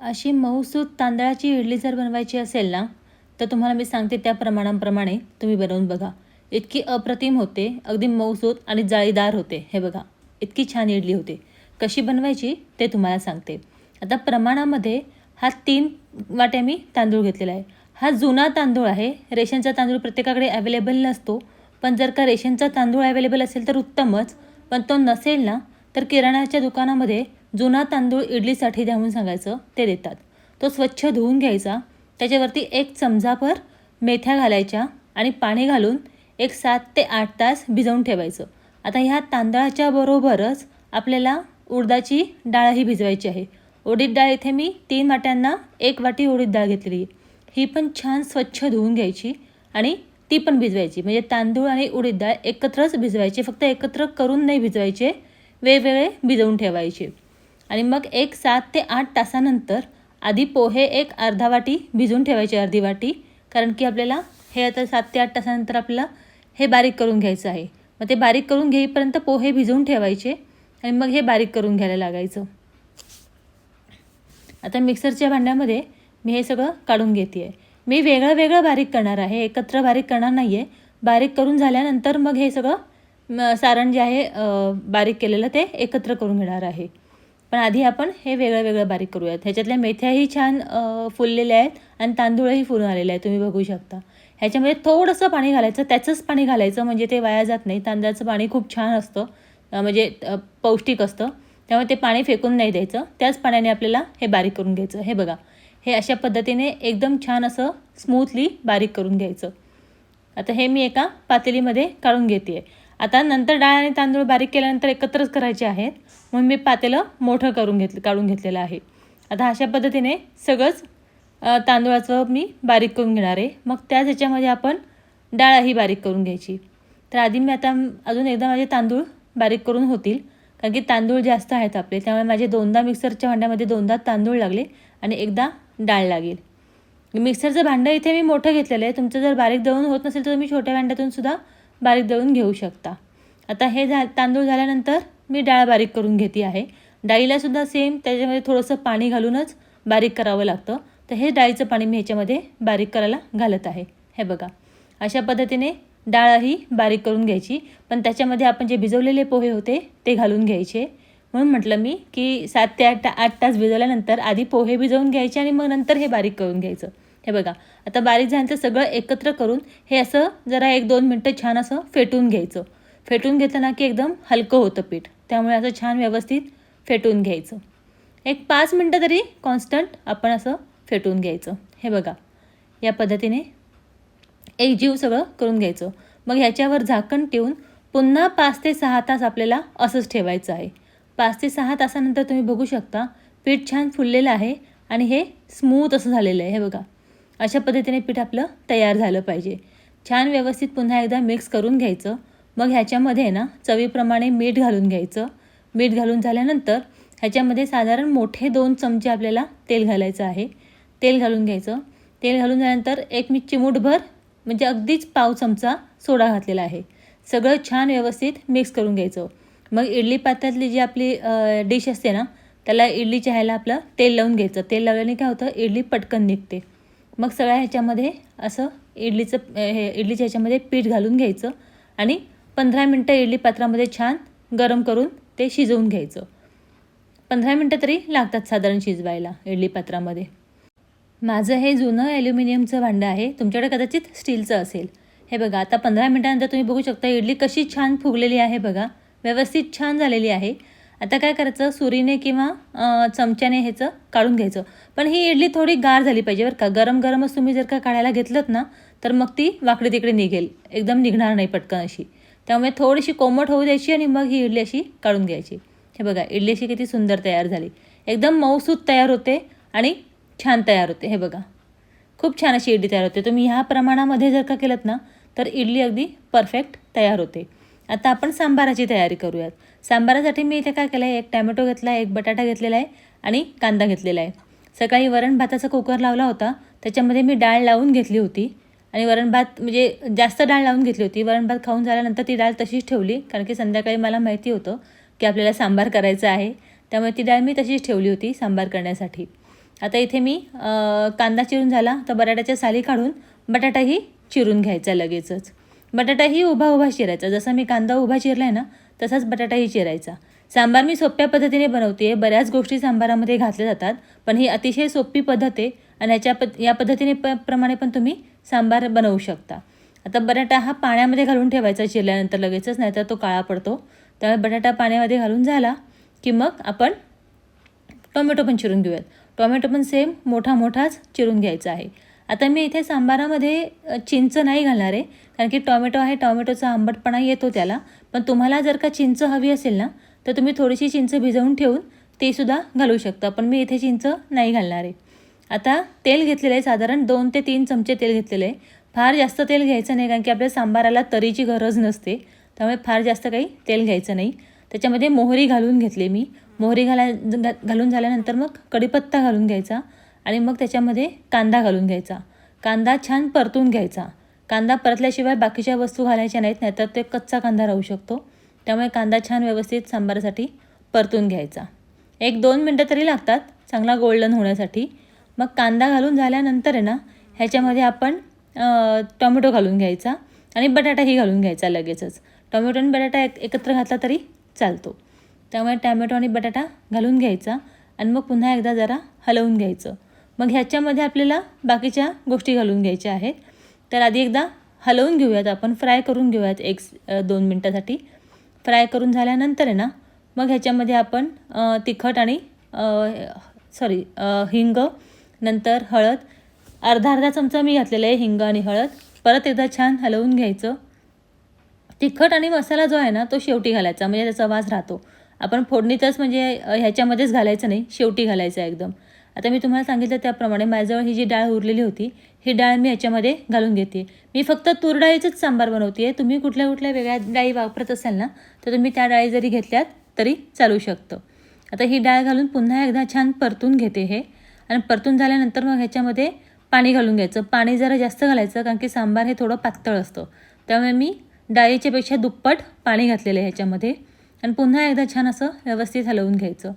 अशी मऊसूत तांदळाची इडली जर बनवायची असेल ना तर तुम्हाला मी सांगते त्या प्रमाणाप्रमाणे तुम्ही बनवून बघा. इतकी अप्रतिम होते अगदी मऊसूत आणि जाळीदार होते. हे बघा इतकी छान इडली होते. कशी बनवायची ते तुम्हाला सांगते. आता प्रमाणामध्ये हा तीन वाट्या मी तांदूळ घेतलेला आहे. हा जुना तांदूळ आहे. रेशनचा तांदूळ प्रत्येकाकडे अवेलेबल नसतो. पण जर का रेशनचा तांदूळ अवेलेबल असेल तर उत्तमच. पण तो नसेल ना तर किराणाच्या दुकानामध्ये जुना तांदूळ इडलीसाठी द्या म्हणून सांगायचं ते देतात. तो स्वच्छ धुवून घ्यायचा त्याच्यावरती एक चमचाभर मेथ्या घालायच्या आणि पाणी घालून एक सात ते आठ तास भिजवून ठेवायचं. आता ह्या तांदळाच्या बरोबरच आपल्याला उडदाची डाळही भिजवायची आहे. उडीद डाळ इथे मी तीन वाट्यांना एक वाटी उडीद डाळ घेतलेली आहे. ही पण छान स्वच्छ धुवून घ्यायची आणि ती पण भिजवायची. म्हणजे तांदूळ आणि उडीद डाळ एकत्रच भिजवायची फक्त एकत्र करून नाही भिजवायचे वेगवेगळे भिजवून ठेवायचे. आणि मग एक सात ते आठ तासानंतर आधी पोहे एक अर्धा वाटी भिजून ठेवायचे अर्धी वाटी. कारण की आपल्याला हे आता सात ते आठ तासानंतर आपल्याला हे बारीक करून घ्यायचं आहे. मग ते बारीक करून घेईपर्यंत पोहे भिजवून ठेवायचे आणि मग हे बारीक करून घ्यायला लागायचं. आता मिक्सरच्या भांड्यामध्ये मी हे सगळं काढून घेते आहे मी वेगळं वेगळं बारीक करणार आहे एकत्र बारीक करणार नाही आहे बारीक करून झाल्यानंतर मग हे सगळं सारण जे आहे बारीक केलेलं ते एकत्र करून घेणार आहे. पण आधी आपण हे वेगळं वेगळं बारीक करूयात. ह्याच्यातल्या मेथ्याही छान फुललेल्या आहेत आणि तांदूळही फुलून आलेले आहेत तुम्ही बघू शकता. ह्याच्यामध्ये थोडंसं पाणी घालायचं त्याचंच पाणी घालायचं म्हणजे ते वाया जात नाही. तांदळाचं पाणी खूप छान असतं म्हणजे पौष्टिक असतं. त्यामुळे ते पाणी फेकून नाही द्यायचं. त्याच पाण्याने आपल्याला हे बारीक करून घ्यायचं. हे बघा हे अशा पद्धतीने एकदम छान असं स्मूथली बारीक करून घ्यायचं. आता हे मी एका पातेलीमध्ये काढून घेते आहे आता नंतर डाळ आणि तांदूळ बारीक केल्यानंतर एकत्रच करायचे आहेत. म्हणून मी पातेलं मोठं करून घेतलं काढून घेतलेलं आहे. आता अशा पद्धतीने सगळंच तांदूळाचं मी बारीक करून घेणार आहे. मग त्याच ह्याच्यामध्ये आपण डाळही बारीक करून घ्यायची. तर आधी मी आता अजून एकदा माझे तांदूळ बारीक करून होतील. कारण की तांदूळ जास्त आहेत आपले. त्यामुळे माझे दोनदा मिक्सरच्या भांड्यामध्ये दोनदा तांदूळ लागले आणि एकदा डाळ लागेल. मिक्सरचं भांडं इथे मी मोठं घेतलेलं आहे. तुमचं जर बारीक दळून होत नसेल तर तुम्ही छोट्या भांड्यातून सुद्धा बारीक दळून घेऊ शकता. आता हे झा तांदूळ झाल्यानंतर मी डाळ बारीक करून घेते आहे. डाळीलासुद्धा सेम त्याच्यामध्ये थोडंसं पाणी घालूनच बारीक करावं लागतं. तर हे डाळीचं पाणी मी ह्याच्यामध्ये बारीक करायला घालत आहे. हे बघा. अशा पद्धतीने डाळही बारीक करून घ्यायची. पण त्याच्यामध्ये आपण जे भिजवलेले पोहे होते ते घालून घ्यायचे. म्हणून म्हटलं मी की सात ते आठ आठ तास भिजवल्यानंतर आधी पोहे भिजवून घ्यायचे आणि मग नंतर हे बारीक करून घ्यायचं. हे बघा आता बारीक झाल्यानंतर सगळं एकत्र करून हे असं जरा एक दोन मिनटं छान असं फेटून घ्यायचं. फेटून घेताना की एकदम हलकं होतं पीठ. त्यामुळे असं छान व्यवस्थित फेटून घ्यायचं. एक पाच मिनटं तरी कॉन्स्टंट आपण असं फेटून घ्यायचं. हे बघा या पद्धतीने एक जीव सगळं करून घ्यायचं. मग ह्याच्यावर झाकण ठेवून पुन्हा पाच ते सहा तास आपल्याला असंच ठेवायचं आहे. पाच ते सहा तासानंतर तुम्ही बघू शकता पीठ छान फुललेलं आहे आणि हे स्मूथ असं झालेलं आहे. हे बघा अशा पद्धतीने पीठ आपलं तयार झालं पाहिजे. छान व्यवस्थित पुन्हा एकदा मिक्स करून घ्यायचं. मग ह्याच्यामध्ये ना चवीप्रमाणे मीठ घालून घ्यायचं. मीठ घालून झाल्यानंतर ह्याच्यामध्ये साधारण मोठे दोन चमचे आपल्याला तेल घालायचं आहे. तेल घालून घ्यायचं. तेल घालून झाल्यानंतर एक मी चिमूटभर म्हणजे अगदीच पाव चमचा सोडा घातलेला आहे. सगळं छान व्यवस्थित मिक्स करून घ्यायचं. मग इडली पात्रातली जी आपली डिश असते ना त्याला इडली चहायला आपलं तेल लावून घ्यायचं. तेल लावल्याने काय होतं? इडली पटकन निघते. मग सगळ्या ह्याच्यामध्ये असं इडलीचं हे इडलीच्या ह्याच्यामध्ये पीठ घालून घ्यायचं आणि पंधरा मिनटं इडली पात्रामध्ये छान गरम करून ते शिजवून घ्यायचं. पंधरा मिनटं तरी लागतात साधारण शिजवायला इडली पात्रामध्ये. माझं हे जुनं ॲल्युमिनियमचं भांडं आहे. तुमच्याकडे कदाचित स्टीलचं असेल. हे बघा आता पंधरा मिनटानंतर तुम्ही बघू शकता इडली कशी छान फुगलेली आहे बघा. व्यवस्थित छान झालेली आहे. आता काय करायचं? सुरीने किंवा चमच्याने ह्याचं काढून घ्यायचं. पण ही इडली थोडी गार झाली पाहिजे बरं का. गरम गरमच तुम्ही जर का काढायला घेतलंत ना तर मग ती वाकडे तिकडे निघेल. एकदम निघणार नाही पटकन अशी. त्यामुळे थोडीशी कोमट होऊ द्यायची आणि मग ही इडली अशी काढून घ्यायची. हे बघा इडली अशी किती सुंदर तयार झाली. एकदम मऊसूत तयार होते आणि छान तयार होते. हे बघा. खूप छान अशी इडली तयार होते. तुम्ही ह्या प्रमाणामध्ये जर का केलं ना तर इडली अगदी परफेक्ट तयार होते. आता आपण सांबाराची तयारी करूयात. सांबारासाठी मी इथे काय केलं आहे एक टॅमॅटो घेतला आहे एक बटाटा घेतलेला आहे आणि कांदा घेतलेला आहे. सकाळी वरण भाताचा कुकर लावला होता. त्याच्यामध्ये मी डाळ लावून घेतली होती. आणि वरण भात म्हणजे जास्त डाळ लावून घेतली होती. वरण भात खाऊन झाल्यानंतर ती डाळ तशीच ठेवली. कारण की संध्याकाळी मला माहिती होतं की आपल्याला सांबार करायचं आहे. त्यामुळे ती डाळ मी तशीच ठेवली होती सांबार करण्यासाठी. आता इथे मी कांदा चिरून झाला. तर बटाट्याच्या साली काढून बटाटाही चिरून घ्यायचा लगेचच. बटाटाही उभा उभा चिरायचा. जसा मी कांदा उभा चिरला आहे ना तसाच बटाटाही चिरायचा. सांबार मी सोप्या पद्धतीने बनवते. बऱ्याच गोष्टी सांबारामध्ये घातल्या जातात पण ही अतिशय सोपी पद्धत आहे आणि ह्याच्या पद या पद्धतीने प प्रमाणे पण तुम्ही सांबार बनवू शकता. आता बटाटा हा पाण्यामध्ये घालून ठेवायचा चिरल्यानंतर लगेचच नाहीतर तो काळा पडतो. त्यामुळे बटाटा पाण्यामध्ये घालून झाला की मग आपण टोमॅटो पण चिरून घेऊयात. टोमॅटो पण सेम मोठा मोठाच चिरून घ्यायचा आहे. आता मी इथे सांबारामध्ये चिंच नाही घालणार आहे कारण की टॉमॅटो आहे टोमॅटोचा आंबटपणा येतो त्याला. पण तुम्हाला जर का चिंच हवी असेल ना तर तुम्ही थोडीशी चिंच भिजवून ठेवून ते सुद्धा घालू शकता. पण मी इथे चिंच नाही घालणार आहे. आता तेल घेतलेलं आहे साधारण दोन ते तीन चमचे तेल घेतलेलं आहे. फार जास्त तेल घ्यायचं नाही कारण की आपल्या सांबाराला तरीची गरज नसते. त्यामुळे फार जास्त काही तेल घ्यायचं नाही. त्याच्यामध्ये मोहरी घालून घेतली मी. मोहरी घाला घालून झाल्यानंतर मग कढीपत्ता घालून घ्यायचा. आणि मग त्याच्यामध्ये कांदा घालून घ्यायचा. कांदा छान परतून घ्यायचा. कांदा परतल्याशिवाय बाकीच्या वस्तू घालायच्या नाहीत नाहीतर ते कच्चा कांदा राहू शकतो. त्यामुळे कांदा छान व्यवस्थित सांबारासाठी परतून घ्यायचा. एक दोन मिनटं तरी लागतात चांगला गोल्डन होण्यासाठी. मग कांदा घालून झाल्यानंतर आहे ना ह्याच्यामध्ये आपण टोमॅटो घालून घ्यायचा आणि बटाटाही घालून घ्यायचा लगेचच. टोमॅटो आणि बटाटा एक एकत्र घातला तरी चालतो. त्यामुळे टॅमॅटो आणि बटाटा घालून घ्यायचा आणि मग पुन्हा एकदा जरा हलवून घ्यायचं. मग ह्याच्यामध्ये आपल्याला बाकीच्या गोष्टी घालून घ्यायच्या आहेत. तर आधी एकदा हलवून घेऊयात आपण. फ्राय करून घेऊयात एक दोन मिनटासाठी. फ्राय करून झाल्यानंतर आहे ना मग ह्याच्यामध्ये आपण तिखट आणि सॉरी हिंग नंतर हळद. अर्धा अर्धा चमचा मी घातलेला आहे हिंग आणि हळद. परत एकदा छान हलवून घ्यायचं. तिखट आणि मसाला जो आहे ना तो शेवटी घालायचा. म्हणजे त्याचा वास राहतो. आपण फोडणीतच म्हणजे ह्याच्यामध्येच घालायचं नाही. शेवटी घालायचं एकदम. आता मी तुम्हाला सांगितलं त्याप्रमाणे माझ्याजवळ ही जी डाळ उरलेली होती ही डाळ मी याच्यामध्ये घालून घेते. मी फक्त तूर डाळीचंच सांबार बनवते तुम्ही कुठल्या कुठल्या वेगळ्या डाळी वापरत असाल ना तर तुम्ही त्या डाळी जरी घेतल्यात तरी चालू शकतं. आता ही डाळ घालून पुन्हा एकदा छान परतून घेते हे. आणि परतून झाल्यानंतर मग ह्याच्यामध्ये पाणी घालून घ्यायचं. पाणी जरा जास्त घालायचं कारण की सांबार हे थोडं पातळ असतं. त्यामुळे मी डाळीच्यापेक्षा दुप्पट पाणी घातलेलं आहे ह्याच्यामध्ये. आणि पुन्हा एकदा छान असं व्यवस्थित हलवून घ्यायचं.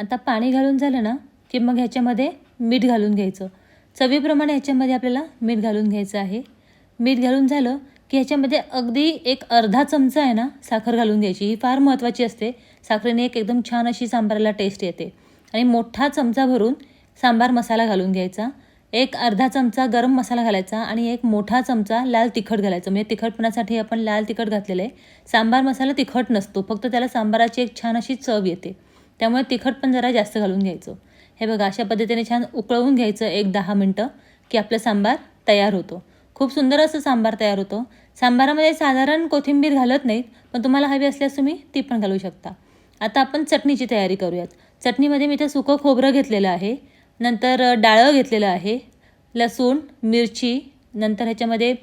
आता पाणी घालून झालं ना की मग ह्याच्यामध्ये मीठ घालून घ्यायचं. चवीप्रमाणे ह्याच्यामध्ये आपल्याला मीठ घालून घ्यायचं आहे. मीठ घालून झालं की ह्याच्यामध्ये अगदी एक अर्धा चमचा आहे ना साखर घालून घ्यायची. ही फार महत्त्वाची असते. साखरेने एक एकदम छान अशी सांबाराला टेस्ट येते. आणि मोठा चमचा भरून सांबार मसाला घालून घ्यायचा. एक अर्धा चमचा गरम मसाला घालायचा आणि एक मोठा चमचा लाल तिखट घालायचं. म्हणजे तिखटपणासाठी आपण लाल तिखट घातलेलं आहे. सांबार मसाला तिखट नसतो. फक्त त्याला सांबाराची एक छान अशी चव येते. त्यामुळे तिखट पण जरा जास्त घालून घ्यायचं. हे बघा अशा पद्धतीने छान उकळवून घ्यायचं एक दहा मिनटं की आपलं सांबार तयार होतो. खूप सुंदर असं सांबार तयार होतो. सांबारामध्ये साधारण कोथिंबीर घालत नाहीत पण तुम्हाला हवी असल्यास तुम्ही ती पण घालू शकता. आता आपण चटणीची तयारी करूयात. चटणीमध्ये मी इथं सुकं खोबरं घेतलेलं आहे नंतर डाळं घेतलेलं आहे लसूण मिरची नंतर ह्याच्यामध्ये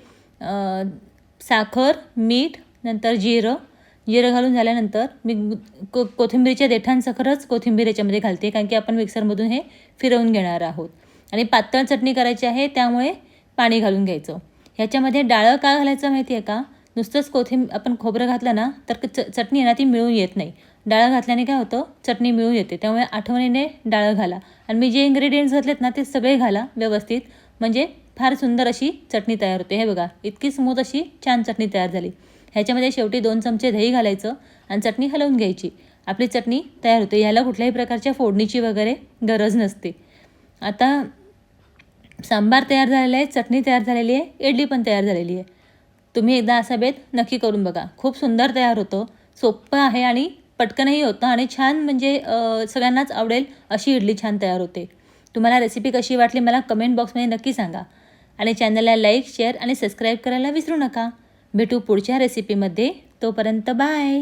साखर मीठ नंतर जिरं जिरं घालून झाल्यानंतर मी को कोथिंबीरच्या देठांसखरच कोथिंबीर याच्यामध्ये घालते कारण की आपण मिक्सरमधून हे फिरवून घेणार आहोत. आणि पातळ चटणी करायची आहे त्यामुळे पाणी घालून घ्यायचं. ह्याच्यामध्ये डाळं का घालायचं माहिती आहे का? नुसतंच कोथिंब आपण खोबरं घातलं ना तर च चटणी आहे ना ती मिळून येत नाही. डाळं घातल्याने काय होतं? चटणी मिळून येते. त्यामुळे आठवणीने डाळं घाला. आणि मी जे इन्ग्रेडियंट्स घातलेत ना ते सगळे घाला व्यवस्थित. म्हणजे फार सुंदर अशी चटणी तयार होते. हे बघा इतकी स्मूथ अशी छान चटणी तयार झाली. ह्याच्यामध्ये शेवटी दोन चमचे दही घालायचं आणि चटणी हलवून घ्यायची. आपली चटणी तयार होते. ह्याला कुठल्याही प्रकारच्या फोडणीची वगैरे गरज नसते. आता सांबार तयार झालेला आहे चटणी तयार झालेली आहे इडली पण तयार झालेली आहे. तुम्ही एकदा असा बेत नक्की करून बघा. खूप सुंदर तयार होतं. सोपं आहे आणि पटकनही होतं आणि छान म्हणजे सगळ्यांनाच आवडेल अशी इडली छान तयार होते. तुम्हाला रेसिपी कशी वाटली मला कमेंट बॉक्समध्ये नक्की सांगा. आणि चॅनलला लाईक शेअर आणि सबस्क्राईब करायला विसरू नका. भेटू पुढच्या रेसिपीमध्ये तोपर्यंत बाय